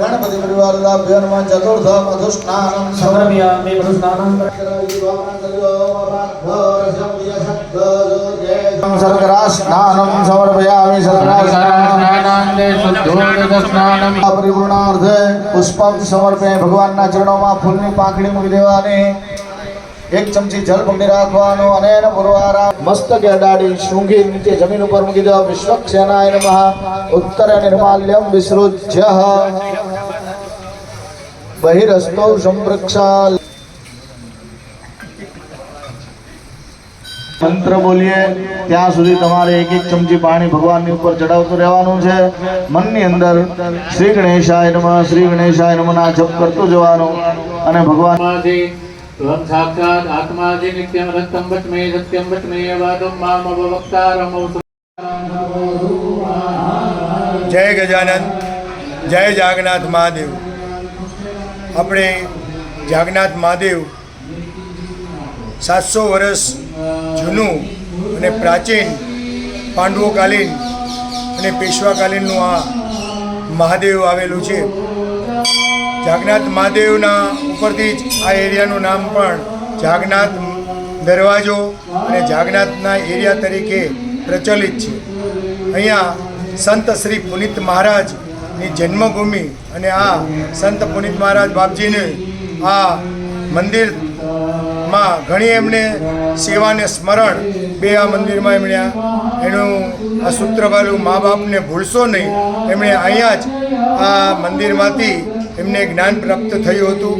ગણપતિ પરિવારલાભ્યર્મ ચતુર્થમ અધુષ્ણાનમ સમર્પયામિ મધુષ્ણાનમ શર્કરાસ્નાનમ સમર્પયામિ શર્કરાસ્નાનમ પરિપૂર્ણાર્થે પુષ્પમ સમર્પે ભગવાનના ચરણોમાં ફૂલની પાંખડી મૂકી દેવાની. એક ચમચી જલ પકડી રાખવાનું અને પૂર્વારા મસ્તકે અડાડી શૃંગી નીચે જમીન ઉપર મૂકી દો. વિશ્વક્ષેનાય નમઃ. ઉત્તર નિર્માલ્યમ વિસૃજ્ય. બહિરસ્તૌ સંપ્રક્ષાલ. મંત્ર બોલીએ, ત્યાં સુધી તમારે એક એક ચમચી પાણી ભગવાનની ઉપર ચડાવતું રહેવાનું છે. મનની અંદર શ્રી ગણેશાય નમઃ, શ્રી ગણેશાય નમઃના જપ કરતું જવાનું અને ભગવાન त्वं साक्षात् आत्मादि नित्यं रक्तं वच्मे सत्यं वच्मे वादं मामवक्तारमौ જય ગજાનંદ જય જાગનાથ મહાદેવ આપણે જાગનાથ મહાદેવ સાતસો વર્ષ જૂનું અને પ્રાચીન પાંડવોકાલીન અને પેશવાકાલીનનું આ મહાદેવ આવેલું છે જાગનાથ મહાદેવના ઉપરથી જ આ એરિયાનું નામ પણ જાગનાથ દરવાજો અને જાગનાથના એરિયા તરીકે પ્રચલિત છે. અહીંયા સંત શ્રી પુનિત મહારાજની જન્મભૂમિ અને આ સંત પુનિત મહારાજ બાપજીને આ મંદિરમાં ઘણી એમને સેવાને સ્મરણ બે આ મંદિરમાં એમણે એનું આ સૂત્રવાળું મા બાપને ભૂલશો નહીં. એમણે અહીંયા જ આ મંદિરમાંથી એમને જ્ઞાન પ્રાપ્ત થયું હતું.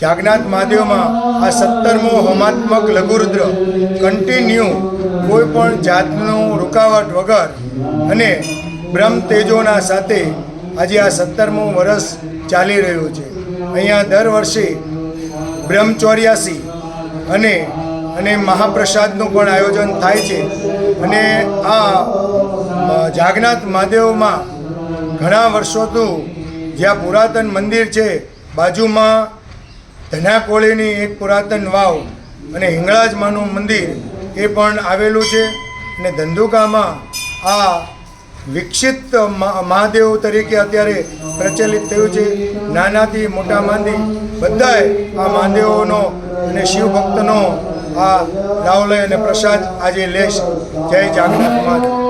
જાગનાથ મહાદેવમાં આ સત્તરમો હોમાત્મક લઘુરુદ્ર કન્ટિન્યુ કોઈ પણ જાતનું રૂકાવટ વગર અને બ્રહ્મ તેજોના સાથે આજે આ સત્તરમું વર્ષ ચાલી રહ્યું છે. અહીંયા દર વર્ષે બ્રહ્મચોર્યાસી અને અને મહાપ્રસાદનું પણ આયોજન થાય છે. અને આ જાગનાથ મહાદેવમાં ઘણા વર્ષોથી જ્યાં પુરાતન મંદિર છે, બાજુમાં ધનાકોળીની એક પુરાતન વાવ અને હિંગળાજમાનું મંદિર એ પણ આવેલું છે અને ધંધુકામાં આ વિકસિત મહાદેવ તરીકે અત્યારે પ્રચલિત થયું છે. નાનાથી મોટા માંદી બધાએ આ મહાદેવોનો અને શિવ ભક્તનો આ રાવલય અને પ્રસાદ આજે લેશ. જય જાગૃત મહાદેવ